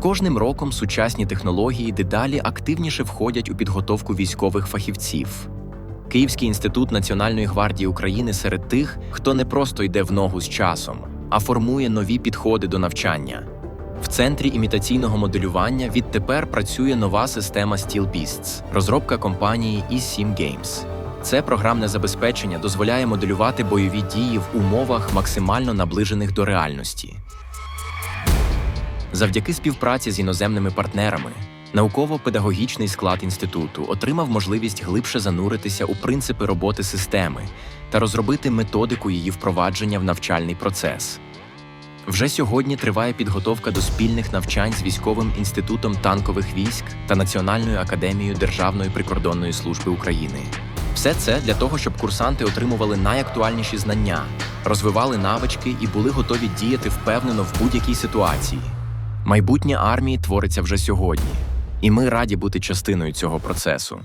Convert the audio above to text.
Кожним роком сучасні технології дедалі активніше входять у підготовку військових фахівців. Київський інститут Національної гвардії України серед тих, хто не просто йде в ногу з часом, а формує нові підходи до навчання. В центрі імітаційного моделювання відтепер працює нова система SteelBeasts, розробка компанії E7 Games. Це програмне забезпечення дозволяє моделювати бойові дії в умовах, максимально наближених до реальності. Завдяки співпраці з іноземними партнерами, науково-педагогічний склад інституту отримав можливість глибше зануритися у принципи роботи системи та розробити методику її впровадження в навчальний процес. Вже сьогодні триває підготовка до спільних навчань з військовим інститутом танкових військ та Національною академією Державної прикордонної служби України. Все це для того, щоб курсанти отримували найактуальніші знання, розвивали навички і були готові діяти впевнено в будь-якій ситуації. Майбутнє армії твориться вже сьогодні, і ми раді бути частиною цього процесу.